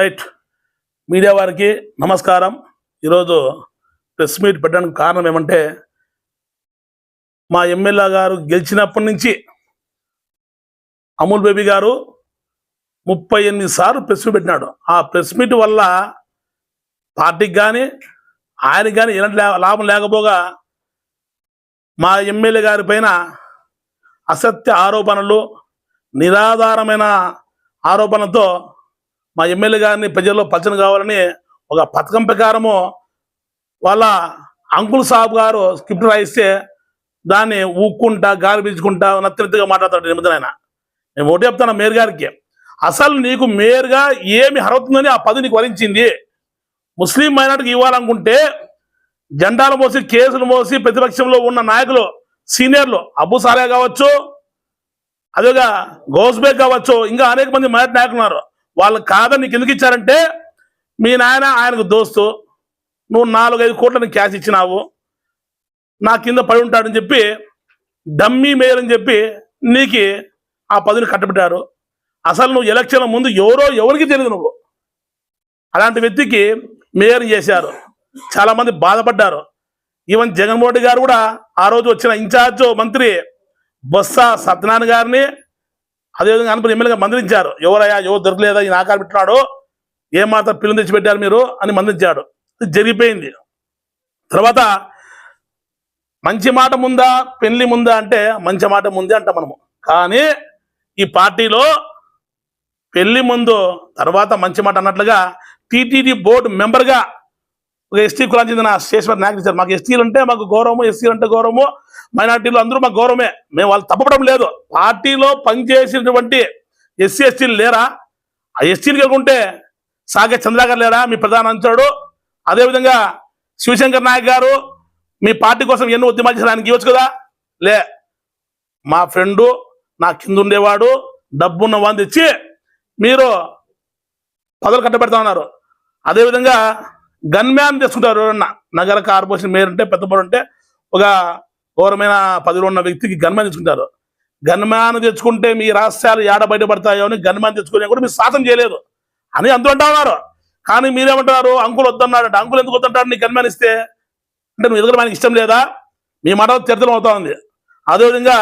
Right media వారికి నమస్కారం. ఈరోజు ప్రెస్ మీట్ పెట్టడానికి కారణం ఏమంటే మా ఎమ్మెల్యే గారు గెలిచినప్పటి నుంచి అమూల్ బేబీ గారు ముప్పై ఎనిమిది సార్లు ప్రెస్ మీట్ పెట్టినాడు. ఆ ప్రెస్ మీట్ వల్ల పార్టీకి కానీ ఆయనకి కానీ ఎలాంటి లాభం లేకపోగా మా ఎమ్మెల్యే గారి పైన అసత్య ఆరోపణలు నిరాధారమైన ఆరోపణలతో మా ఎమ్మెల్యే గారిని ప్రజల్లో పచ్చని కావాలని ఒక పథకం ప్రకారము వాళ్ళ అంకుల్ సాబ్ గారు స్క్రిప్ట్ రాయిస్తే దాన్ని ఊక్కుంటా గాలి పీల్చుకుంటా నత్తినెత్తిగా మాట్లాడతాడు నిమిదం ఆయన నేను ఒకటి చెప్తాను మేయర్ గారికి. అసలు నీకు మేయర్గా ఏమి అర్హతుందని ఆ పది నీకు వరించింది. ముస్లిం మైనార్టీకి ఇవ్వాలనుకుంటే జెండాలు మోసి కేసులు మోసి ప్రతిపక్షంలో ఉన్న నాయకులు సీనియర్లు అబు సారే కావచ్చు అదేగా గౌస్బేగ్ కావచ్చు ఇంకా అనేక మంది మైనార్టీ నాయకులు ఉన్నారు. వాళ్ళు కాదని నీకు ఎందుకు ఇచ్చారంటే మీ నాయన ఆయనకు దోస్తు నువ్వు నాలుగైదు కోట్లను క్యాష్ ఇచ్చినావు నా కింద పడి ఉంటాడని చెప్పి డమ్మీ మేయర్ అని చెప్పి నీకు ఆ పదవిని కట్టబెట్టారు. అసలు నువ్వు ఎలక్షన్ల ముందు ఎవరో ఎవరికి తెలియదు నువ్వు. అలాంటి వ్యక్తికి మేయర్ చేశారు. చాలామంది బాధపడ్డారు. ఈవెన్ జగన్మోహన్ రెడ్డి గారు కూడా ఆ రోజు వచ్చిన ఇన్ఛార్జ్ మంత్రి బొత్స సత్యనారాయణ గారిని అదేవిధంగా అనుకుని ఎమ్మెల్యేగా మందలించారు. ఎవరయ్యా ఎవరు దొరకలేదా ఈ నాకాలు పెట్టినాడు. ఏమాత్రం మాత్రం పిల్లలు తెచ్చి పెట్టారు మీరు అని మందించాడు ఇది జరిగిపోయింది. తర్వాత మంచి మాట ముందా పెళ్ళి ముందా అంటే మంచి మాట ముందే అంటాం మనము. కానీ ఈ పార్టీలో పెళ్ళి ముందు తర్వాత మంచి మాట అన్నట్లుగా టీటీడీ బోర్డు మెంబర్గా ఒక ఎస్టీ కులానికి చెందిన శేషవర్ నాయకులు ఇచ్చారు. మాకు ఎస్టీలు అంటే మాకు గౌరవము ఎస్సీలు అంటే గౌరవము మైనార్టీలు అందరూ మాకు గౌరవమే. మేము వాళ్ళు తప్పడం లేదు. పార్టీలో పనిచేసినటువంటి ఎస్సీ ఎస్టీలు లేరా? ఆ ఎస్టీలు కనుకుంటే సాగే చంద్రగారు లేరా? మీ ప్రధాన అంచాడు అదేవిధంగా శివశంకర్ నాయక్ గారు మీ పార్టీ కోసం ఎన్నో ఉద్యమాలు చేసిన ఆయనకి ఇవ్వచ్చు కదా? లే. మా ఫ్రెండు నా కింద ఉండేవాడు. డబ్బున్న వాడిని తెచ్చి మీరు పదవులు కట్టబెడతా ఉన్నారు. అదేవిధంగా గన్ మ్యాన్ తెచ్చుకుంటారు ఎవరన్నా. నగర కార్పొరేషన్ మేయర్ ఉంటే పెద్దపడు ఉంటే ఒక ఘోరమైన పదిలో ఉన్న వ్యక్తికి గన్ మ్యాన్ తెచ్చుకుంటారు. గన్ మ్యాన్ తెచ్చుకుంటే మీ రహస్యాలు ఏడ బయటపడతాయో అని గన్ మ్యాన్ తెచ్చుకునే కూడా మీరు సాధన చేయలేదు. అని అందరూ అంటా ఉన్నారు. కానీ మీరేమంటారు అంకుల్ వద్దన్నాడు అంటే అంకుల్ ఎందుకు వద్దంటాడు? నీ గన్ మ్యాన్ ఇస్తే అంటే నువ్వు ఎదుగు మనకి ఇష్టం లేదా? మీ మాట చరిత్రం అవుతా ఉంది. అదేవిధంగా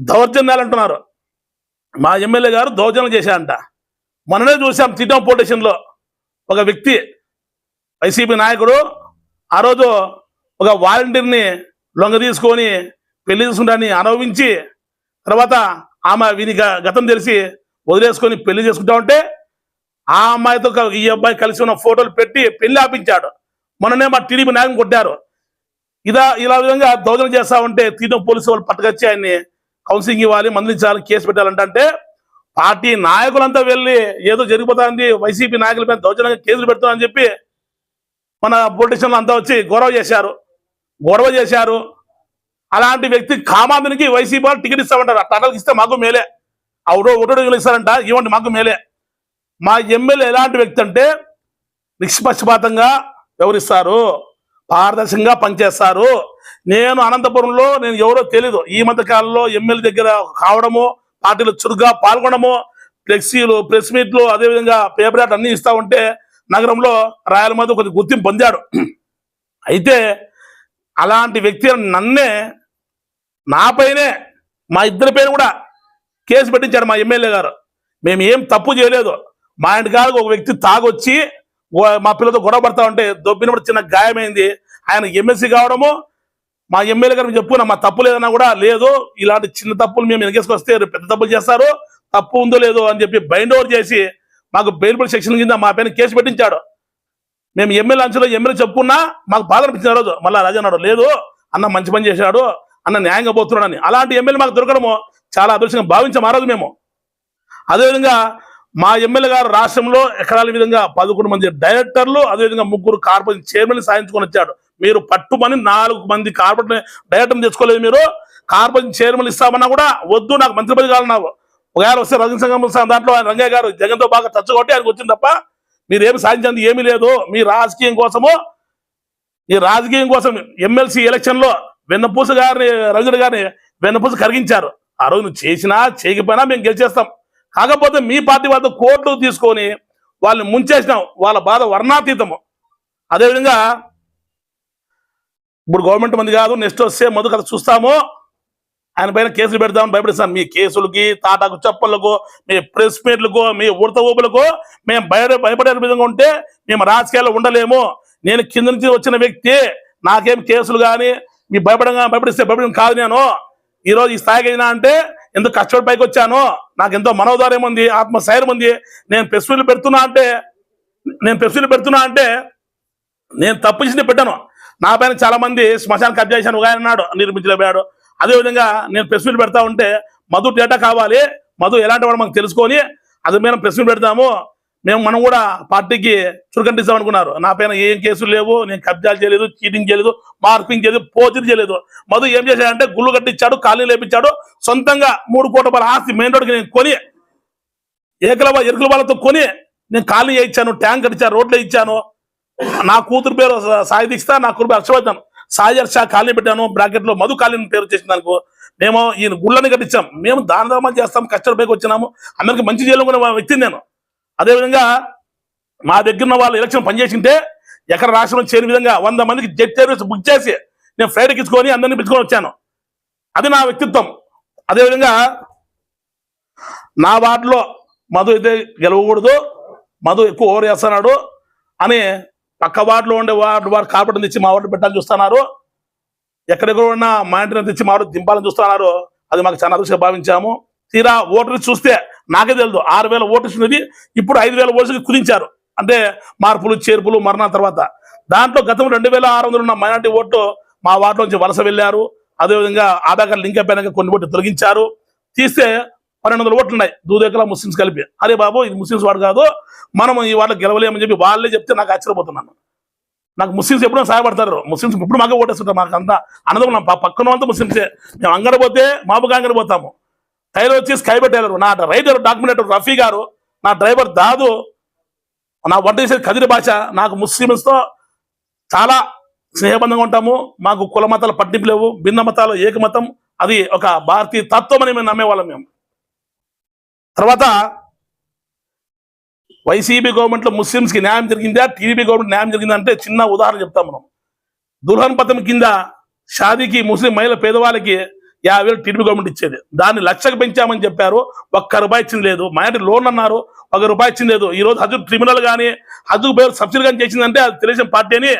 దౌర్జన్యాలు అంటున్నారు. మా ఎమ్మెల్యే గారు దౌర్జన్యం చేశారంట మొన్ననే చూసాం తిట్టం పోటేషన్లో ఒక వ్యక్తి వైసీపీ నాయకుడు ఆ రోజు ఒక వాలంటీర్ని లొంగ తీసుకొని పెళ్ళి చేసుకుంటాన్ని అనుభవించి తర్వాత ఆమె వీని గతం తెలిసి వదిలేసుకొని పెళ్ళి చేసుకుంటా ఉంటే ఆ అమ్మాయితో ఈ అబ్బాయి కలిసి ఉన్న ఫోటోలు పెట్టి పెళ్ళి ఆపించాడు. మొన్ననే మా టీడీపీ నాయకుని కొట్టారు. ఇదా ఇలా విధంగా దౌర్జన్యం చేస్తా ఉంటే తీర్థం పోలీసు వాళ్ళు పట్టుకొచ్చి ఆయన్ని కౌన్సిలింగ్ ఇవ్వాలి మందించాలి కేసు పెట్టాలంటే పార్టీ నాయకులంతా వెళ్ళి ఏదో జరిగిపోతుంది వైసీపీ నాయకుల మీద దౌర్జన్యంగా కేసులు పెడుతున్నారని చెప్పి మన పొలిటీషియన్లు అంతా వచ్చి గొడవ చేశారు. గొడవ చేశారు. అలాంటి వ్యక్తి కామాంధునికి వైసీపీ వాళ్ళు టికెట్ ఇస్తామంటారు. అట్లా ఇస్తే మాకు మేలే. అవుడో ఒకటో ఇస్తారంట. ఇవ్వండి మాకు మేలే. మా ఎమ్మెల్యే ఎలాంటి వ్యక్తి అంటే నిష్పక్షపాతంగా వివరిస్తారు పారదర్శకంగా పనిచేస్తారు. నేను అనంతపురంలో నేను ఎవరో తెలీదు. ఈ మధ్యకాలంలో ఎమ్మెల్యే దగ్గర కావడము పార్టీలో చురుగ్గా పాల్గొనడము ఫ్లెక్సీలు ప్రెస్ మీట్లు అదేవిధంగా పేపర్ అన్నీ అన్ని ఇస్తా ఉంటే నగరంలో రాయల మధ్య కొద్ది గుర్తింపు పొందాడు. అయితే అలాంటి వ్యక్తి నన్నే నాపైనే మా ఇద్దరి పైన కూడా కేసు పెట్టించాడు మా ఎమ్మెల్యే గారు. మేము ఏం తప్పు చేయలేదు. మా ఇంటికాడకు ఒక వ్యక్తి తాగొచ్చి మా పిల్లతో గొడవ పడతా ఉంటే దొబ్బినప్పుడు చిన్న గాయమైంది. ఆయన ఎమ్మెల్సీ కావడము మా ఎమ్మెల్యే గారికి చెప్పుకున్నా మా తప్పు లేదన్నా కూడా లేదు. ఇలాంటి చిన్న తప్పులు మేము వెనకేసుకొస్తే పెద్ద తప్పులు చేస్తారు. తప్పు ఉందో లేదో అని చెప్పి బైండ్ ఓవర్ చేసి మాకు బెయిల్బుల్ సెక్షన్ కింద మా పైన కేసు పెట్టించాడు. మేము ఎమ్మెల్యే అంచులో ఎమ్మెల్యే చెప్పుకున్నా మాకు బాధ అనిపించిన రోజు. మళ్ళీ రాజు అన్నాడు లేదు అన్న మంచి పని చేశాడు అన్న న్యాయంగా పోతున్నాడని. అలాంటి ఎమ్మెల్యే మాకు దొరకడము చాలా అదృష్టంగా భావించాం ఆ రోజు మేము. అదేవిధంగా మా ఎమ్మెల్యే గారు రాష్ట్రంలో ఎకరాల విధంగా పదకొండు మంది డైరెక్టర్లు అదేవిధంగా ముగ్గురు కార్పొరేషన్ చైర్మన్ సాధించుకొని వచ్చాడు. మీరు పట్టుమని నాలుగు మంది కార్పొరేట్ డైరెక్టర్ తెచ్చుకోలేదు మీరు. కార్పొరేషన్ చైర్మన్ ఇస్తామన్నా కూడా వద్దు నాకు మంత్రి పదవి కావాలన్నావు ఒకవేళ వస్తే రజనీ సంఘం దాంట్లో ఆయన రంగయ్య గారు జగన్తో బాగా చచ్చగొట్టి ఆయనకు వచ్చింది తప్ప మీరేమి సాధించింది ఏమీ లేదు. మీ రాజకీయం కోసము ఈ రాజకీయం కోసం ఎమ్మెల్సీ ఎలక్షన్లో వెన్నపూస గారిని రజుడు గారిని వెన్నపూస కరిగించారు. ఆ రోజు నువ్వు చేసినా చేయకపోయినా మేము గెలిచేస్తాం. కాకపోతే మీ పార్టీ వాళ్ళతో కోర్టు తీసుకొని వాళ్ళని ముంచేసినాం. వాళ్ళ బాధ వర్ణాతీతము. అదేవిధంగా ఇప్పుడు గవర్నమెంట్ మంది కాదు నెక్స్ట్ వస్తే మధు కథ చూస్తాము. ఆయన పైన కేసులు పెడతామని భయపడిస్తాను మీ కేసులకి తాటాకు చప్పలకు మీ ప్రెస్ మీట్లకు మీ ఉడత ఊపులకు మేము భయ భయపడే విధంగా ఉంటే మేము రాజకీయాల్లో ఉండలేము. నేను కింద నుంచి వచ్చిన వ్యక్తి నాకేం కేసులు కానీ మీ భయపడంగా భయపడిస్తే భయపడం కాదు నేను. ఈ రోజు ఈ స్థాయికి అయినా అంటే ఎంతో కష్టపడి పైకి వచ్చాను? నాకు ఎంతో మనోధార్యం ఉంది ఆత్మస్థైర్యం ఉంది. నేను ప్రెస్ పెడుతున్నా అంటే నేను ప్రెస్ పెడుతున్నా అంటే నేను తప్పు చేసి పెట్టాను. నా పైన చాలా మంది శ్మశాన కబ్జా చేశాను ఒక ఆయన అన్నాడు నిర్మించలేపాడు అదేవిధంగా నేను ప్రెస్ మీట్ పెడతా ఉంటే మధు డేటా కావాలి. మధు ఎలాంటి వాడు మనకు తెలుసుకొని అది మేము ప్రెస్ మీట్ పెడతాము. మేము మనం కూడా పార్టీకి చురుకంటిస్తాం అనుకున్నారు. నా పైన ఏం కేసులు లేవు నేను కబ్జాలు చేయలేదు చీటింగ్ చేయలేదు మార్పింగ్ చేయలేదు పోచర్ చేయలేదు. మధు ఏం చేశాడంటే గుళ్ళు కట్టించాడు కాలనీ లేపించాడు. సొంతంగా మూడు కోట్ల రూపాయల ఆస్తి మెయిన్ రోడ్కి నేను కొని ఏకల ఎరుకుల వాళ్ళతో కొని నేను కాలనీ ఇచ్చాను ట్యాంక్ కట్టించాను రోడ్లు ఇచ్చాను. నా కూతురు పేరు సాయి దీక్ష నా కూతురు పేరు హర్షవర్ధన్. సాయర్ షా కాలనీ పెట్టాను బ్రాకెట్లో మధు కాలనీ పేరు చేసిన దానికి మేము ఈయన గుళ్ళని కట్టించాం. మేము దాన ధర్మాలు చేస్తాం కష్టపడికి వచ్చినాము. అందరికి మంచి చేయాలనుకునే వ్యక్తిని నేను. అదేవిధంగా మా దగ్గర ఉన్న వాళ్ళు ఎలక్షన్ పనిచేసింటే ఎక్కడ రాష్ట్రంలో చేరిన విధంగా వంద మందికి జెట్ సర్వీస్ బుక్ చేసి నేను ఫ్లైట్ ఎక్కించుకొని అందరినీ పిలుచుకొని వచ్చాను. అది నా వ్యక్తిత్వం. అదేవిధంగా నా వార్డులో మధు అయితే గెలవకూడదు మధు ఎక్కువ ఓవర్ చేస్తున్నాడు అని పక్క వార్డులో ఉండే వార్డు వారు కార్పొరేటర్ తెచ్చి మా వార్డు పెట్టాలని చూస్తున్నారు. ఎక్కడెక్కడ ఉన్న మా ఇంటిని తెచ్చి మా వార్డు దింపాలని చూస్తున్నారు. అది మాకు చాలా అదృష్టంగా భావించాము. తీరా ఓటర్లు చూస్తే నాకే తెలియదు ఆరు వేల ఓటర్స్ ఉన్నది ఇప్పుడు ఐదు వేల ఓటర్స్కి కుదించారు. అంటే మార్పులు చేర్పులు మరణాల తర్వాత. దాంట్లో గతం రెండు వేల ఆరు వందలు ఉన్న మైనార్టీ ఓటు మా వార్డు నుంచి వలస వెళ్ళారు. అదేవిధంగా ఆధార్ కార్డు లింక్ అయిపోయినాక కొన్ని ఓట్లు తొలగించారు. తీస్తే పన్నెండు వందల ఓట్లు ఉన్నాయి. దూదేకల ముస్లిమ్స్ కలిపి. అరే బాబు ఇది ముస్లిమ్స్ వాడు కాదు. మనం ఈ వాళ్ళు గెలవలేమని చెప్పి వాళ్ళే చెప్తే నాకు ఆశ్చర్యపోతున్నాను. నాకు ముస్లిమ్స్ ఎప్పుడూ సహాయపడతారు. ముస్లిమ్స్ ఇప్పుడు మాకే ఓటేస్తుంటారు. మాకు అంతా అన్నదం నా పక్కన అంతా ముస్లిమ్సే. మేము అంగడి పోతే మాపుగా అంగడి పోతాము. టైలర్ వచ్చి స్కై టైలర్. నా రైటర్ డాక్యుమెంటర్ రఫీ గారు నా డ్రైవర్ దాదు. నా వంట చేసే కదిరి భాష నాకు ముస్లిమ్స్తో చాలా స్నేహబంధంగా ఉంటాము. మాకు కుల మతాలు పట్టింపు లేవు. భిన్న మతాలు ఏకమతం. అది ఒక భారతీయ తత్వం అని మేము నమ్మేవాళ్ళం మేము. తర్వాత వైసీపీ గవర్నమెంట్లో ముస్లింస్కి న్యాయం జరిగిందా? టీడీపీ గవర్నమెంట్ న్యాయం జరిగిందా అంటే చిన్న ఉదాహరణ చెప్తాం మనం. దుల్హన్ పథకం కింద షాదీకి ముస్లిం మహిళ పేదవాళ్ళకి యాభై వేలు టీడీపీ గవర్నమెంట్ ఇచ్చేది. దాన్ని లక్షకు పెంచామని చెప్పారు. ఒక్క రూపాయి ఇచ్చింది లేదు. మైనార్టీ లోన్ అన్నారు. ఒక రూపాయి ఇచ్చింది లేదు. ఈ రోజు హజు క్రిమినల్ కానీ హజు పేరు సబ్సిడీ కానీ చేసిందంటే అది తెలిసిన పార్టీ అని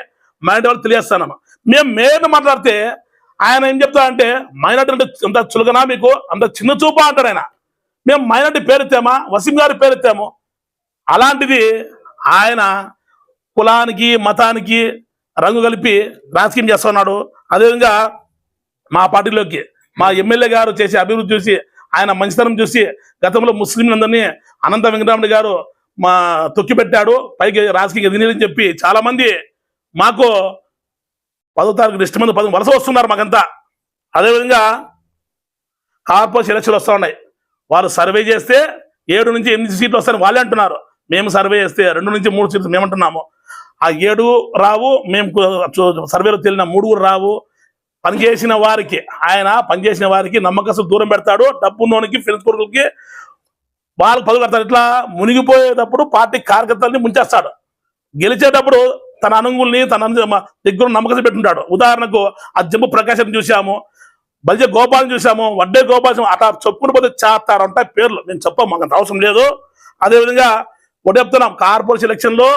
మైనార్టీ వాళ్ళు తెలియస్తాను మేము మేయర్ మాట్లాడితే ఆయన ఏం చెప్తారంటే మైనార్టీ అంటే అంత చులకనా మీకు? అంత చిన్న చూపా అంటారు ఆయన. మేము మైనార్టీ పేరెత్తామా? వసీం గారి పేరెత్తాము. అలాంటిది ఆయన కులానికి మతానికి రంగు కలిపి రాజకీయం చేస్తున్నాడు. అదేవిధంగా మా పార్టీలోకి మా ఎమ్మెల్యే గారు చేసే అభివృద్ధి చూసి ఆయన మంచితనం చూసి గతంలో ముస్లింలందరినీ అనంత వెంకటరామరెడ్డి గారు మా తొక్కిపెట్టాడు. పైకి రాజకీయ ఎదినని చెప్పి చాలామంది మాకు పదో తారీఖు ఇష్టమంది మంది పది వలస వస్తున్నారు మాకంతా. అదేవిధంగా కార్పొరేషన్ ఎలక్షన్లు వస్తూ ఉన్నాయి. వారు సర్వే చేస్తే ఏడు నుంచి ఎనిమిది సీట్లు వస్తాయని వాళ్ళే అంటున్నారు. మేము సర్వే చేస్తే రెండు నుంచి మూడు సీట్లు మేమంటున్నాము. ఆ ఏడు రావు మేము సర్వేలో తేలిన మూడుగురు రావు పనిచేసిన వారికి ఆయన పనిచేసిన వారికి నమ్మకస్తు దూరం పెడతాడు. డబ్బు ఉన్నోనికి ఫ్రెండ్స్ కొడుకులకి వాళ్ళు పదవి కడతాడు ఇట్లా మునిగిపోయేటప్పుడు పార్టీ కార్యకర్తల్ని ముంచేస్తాడు. గెలిచేటప్పుడు తన అనుగుల్ని తన దగ్గర నమ్మకం పెట్టుంటాడు. ఉదాహరణకు ఆ జంబు ప్రకాశం చూసాము బలిజ గోపాలను చూసాము వడ్డే గోపాలం అట్లా చెప్పుకుని పోతే చేస్తారు పేర్లు. నేను చెప్పాము మాకు అంత అవసరం లేదు. అదేవిధంగా ఒకటి చెప్తున్నాం కార్పొరేషన్ ఎలక్షన్లో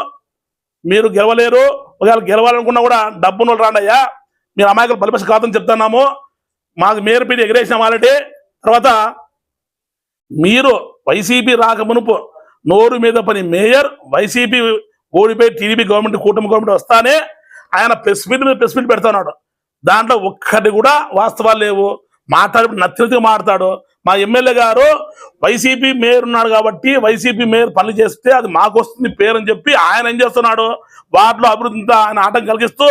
మీరు గెలవలేరు. ఒకవేళ గెలవాలనుకున్నా కూడా డబ్బును రాండయ్యా. మీరు అమాయకులు బలిపక్ష కాదని చెప్తున్నాము. మాకు మేయర్ పీడి ఎగిరేసిన వాళ్ళటి తర్వాత మీరు వైసీపీ రాక మునుపు నోరు మీద పని మేయర్ వైసీపీ ఓడిపోయి టీడీపీ గవర్నమెంట్ కూటమి గవర్నమెంట్ వస్తానే ఆయన ప్రెస్ మీట్ మీద ప్రెస్ మీట్ పెడతాడు దాంట్లో ఒక్కటి కూడా వాస్తవాలు లేవు. మాట్లాడి నచ్చినట్టుగా మాట్లాడతాడు మా ఎమ్మెల్యే గారు వైసీపీ మేయర్ ఉన్నాడు కాబట్టి వైసీపీ మేయర్ పనులు చేస్తే అది మాకు వస్తుంది పేరు అని చెప్పి ఆయన ఏం చేస్తున్నాడు? వాటిలో అభివృద్ధితో ఆయన ఆటం కలిగిస్తూ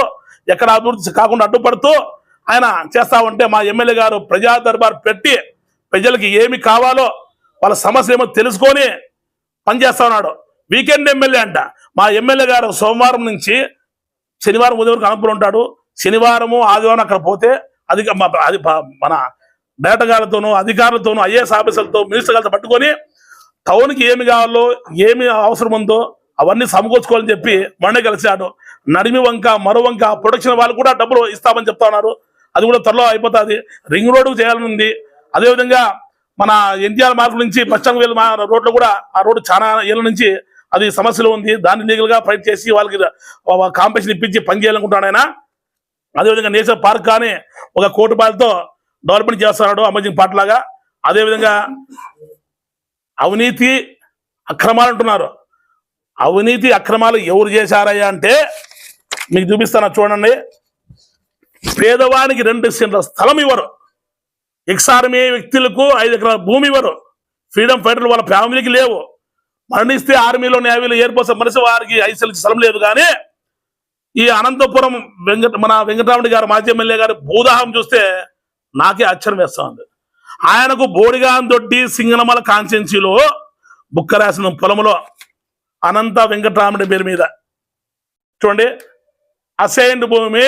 ఎక్కడ అభివృద్ధి కాకుండా అడ్డుపడుతూ ఆయన చేస్తా ఉంటే మా ఎమ్మెల్యే గారు ప్రజా దర్బార్ పెట్టి ప్రజలకి ఏమి కావాలో వాళ్ళ సమస్య ఏమో తెలుసుకొని పనిచేస్తా ఉన్నాడు. వీకెండ్ ఎమ్మెల్యే అంట. మా ఎమ్మెల్యే గారు సోమవారం నుంచి శనివారం ఉదయం వరకు ఉంటాడు. శనివారము ఆదివారం అక్కడ పోతే అది అది మన బేటగాళ్ళతోనూ అధికారులతోనూ ఐఏఎస్ ఆఫీసర్లతో మినిస్టర్లతో పట్టుకొని టౌన్కి ఏమి కావాలో ఏమి అవసరం ఉందో అవన్నీ సమకూర్చుకోవాలని చెప్పి మొన్నే కలిశాడు. నడిమి వంక మరో వంక ప్రొడక్షన్ వాళ్ళు కూడా డబ్బులు ఇస్తామని చెప్తా ఉన్నారు. అది కూడా త్వరలో అయిపోతుంది. రింగ్ రోడ్డు చేయాలని ఉంది. అదేవిధంగా మన ఎన్టీఆర్ మార్గం నుంచి పశ్చిమ వేలు రోడ్లు కూడా ఆ రోడ్డు చాలా ఏళ్ళ నుంచి అది సమస్యలు ఉంది. దాన్ని లీగల్గా ఫైట్ చేసి వాళ్ళకి కాంపిటీషన్ ఇప్పించి పనిచేయాలనుకుంటాడు ఆయన. అదేవిధంగా నేచర్ పార్క్ కానీ ఒక కోటి రూపాయలతో డెవలప్మెంట్ చేస్తున్నాడు అమర్జింగ్ పార్ట్ లాగా అదేవిధంగా అవినీతి అక్రమాలు అంటున్నారు. అవినీతి అక్రమాలు ఎవరు చేశారయ్యా అంటే మీకు చూపిస్తాను చూడండి. పేదవానికి రెండు సెంట్ల స్థలం ఇవ్వరు. ఎక్సార్మీ వ్యక్తులకు ఐదు ఎకరాల భూమి ఇవ్వరు. ఫ్రీడమ్ ఫైటర్లు వాళ్ళ ఫ్యామిలీకి లేవు. మరణిస్తే ఆర్మీలో నేవీలో ఎయిర్ ఫోర్స్ మనిషి వారికి ఐదు స్థలం లేదు కానీ ఈ అనంతపురం వెంకట మన వెంకటరాముడి గారు మాజీ ఎమ్మెల్యే గారి భూదాహం చూస్తే నాకే ఆశ్చర్యం వేస్తా ఉంది ఆయనకు బోడిగాందొడ్డి సింగనమల కాన్స్టెన్సీలో బుక్క రాసిన పొలంలో అనంత వెంకటరాముడి పేరు మీద. చూడండి అసైన్డ్ భూమి.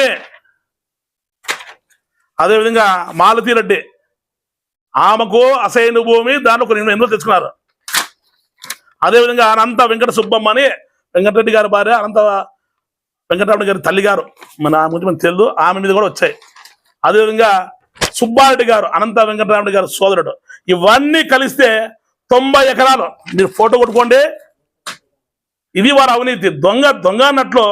అదేవిధంగా మాలతి రెడ్డి ఆమెకు అసైన్డ్ భూమి దాంట్లో కొన్ని ఎన్నో తెచ్చుకున్నారు. అదేవిధంగా అనంత వెంకట సుబ్బమ్మ అని వెంకటరెడ్డి గారి భార్య అనంత వెంకటరాముడి గారి తల్లి గారు మన ఆమె గురించి మనకు తెలియదు ఆమె మీద కూడా వచ్చాయి. అదేవిధంగా సుబ్బారెడ్డి గారు అనంత వెంకటరామరెడ్డి గారు సోదరుడు. ఇవన్నీ కలిస్తే తొంభై ఎకరాలు. మీరు ఫోటో కొట్టుకోండి. ఇది వారి అవినీతి. దొంగ దొంగ అన్నట్లు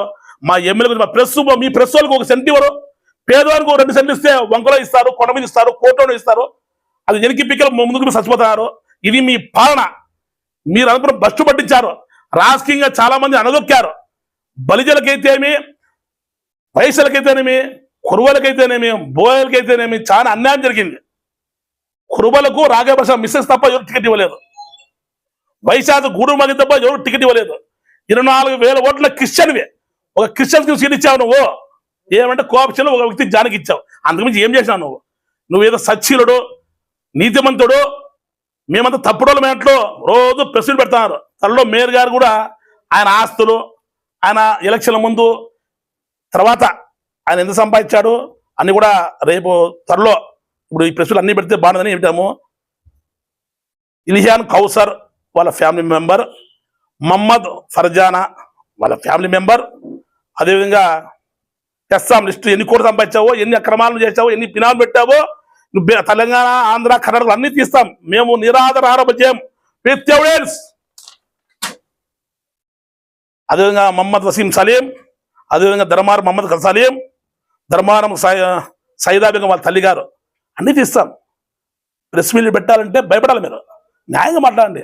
మా ఎమ్మెల్యే మా ప్రెస్ మీ ప్రెస్ వాళ్ళకి ఒక సెంట్ ఇవ్వరు. పేదవారికి ఒక రెండు సెంట్లు ఇస్తే వంకలో ఇస్తారు కొండ మీద ఇస్తారు కోటలో ఇస్తారు. అది వెనక్కి పిక్కలు ముందుకు చచ్చిపోతున్నారు ఇది మీ పాలన. మీరు అనుకున్న బస్సు పట్టించారు. రాజకీయంగా చాలా మంది అనదొక్కారు. బలిజలకైతేమి వయసులకైతేనేమి కురువలకైతేనేమి బోయలకైతేనేమి చాలా అన్యాయం జరిగింది. కురుబలకు రాఘవప్రసాద్ మిస్సెస్ తప్ప ఎవరు టికెట్ ఇవ్వలేదు. వైశాఖ గూడు మగి తప్ప ఎవరు టికెట్ ఇవ్వలేదు. ఇరవై నాలుగు వేల ఓట్ల క్రిస్టియన్వి. ఒక క్రిస్టియన్స్కి సీట్ ఇచ్చావు నువ్వు. ఏమంటే కోపక్షలు ఒక వ్యక్తి జానికి ఇచ్చావు. అంతకుమించి ఏం చేసినావు నువ్వు? నువ్వేదో సచ్చీలుడు నీతిమంతుడు మేమంతా తప్పుడోళ్ళ మేట్లో రోజు ప్రెస్లు పెడతాను తనలో మేయర్ గారు కూడా ఆయన ఆస్తులు ఆయన ఎలక్షన్ల ముందు తర్వాత ఆయన ఎంత సంపాదించాడు? అన్ని కూడా రేపు త్వరలో ఇప్పుడు ఈ ప్రశ్నలు అన్ని పెడితే బాగుందని చెప్తాము ఇలియాన్ కౌసర్ వాళ్ళ ఫ్యామిలీ మెంబర్ మహమ్మద్ ఫర్జానా వాళ్ళ ఫ్యామిలీ మెంబర్ అదేవిధంగా తెస్తాం లిస్టు ఎన్ని కోట్లు సంపాదించావో ఎన్ని అక్రమాలను చేసావో ఎన్ని పినాలు పెట్టావో నువ్వు తెలంగాణ ఆంధ్ర కర్ణాటక అన్ని తీస్తాం. మేము నిరాధార ఆరోపణ విత్ ఎవిడెన్స్ అదేవిధంగా మహమ్మద్ వసీం సలీం అదేవిధంగా ధర్మారం మహమ్మద్ సలీం ధర్మారం సైదాబిగం వాళ్ళ తల్లి గారు అన్ని తీస్తాం. ప్రెస్ మీట్లు పెట్టాలంటే భయపడాలి మీరు. న్యాయంగా మాట్లాడండి.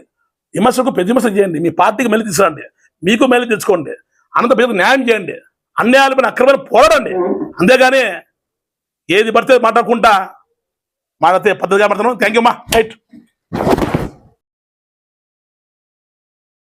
విమర్శకు ప్రతిమర్శ చేయండి. మీ పార్టీకి మెల్లి తీసుకురండి. మీకు మెల్లి తెచ్చుకోండి. అనంత పేరు న్యాయం చేయండి. అన్యాయాలు పైన అక్రమైన పోరాడండి. అంతేగాని ఏది పడితే మాట్లాడుకుంటా మాట్లాడితే పద్ధతిగా మాట్లాడుతున్నాం. థ్యాంక్ యూ మా రైట్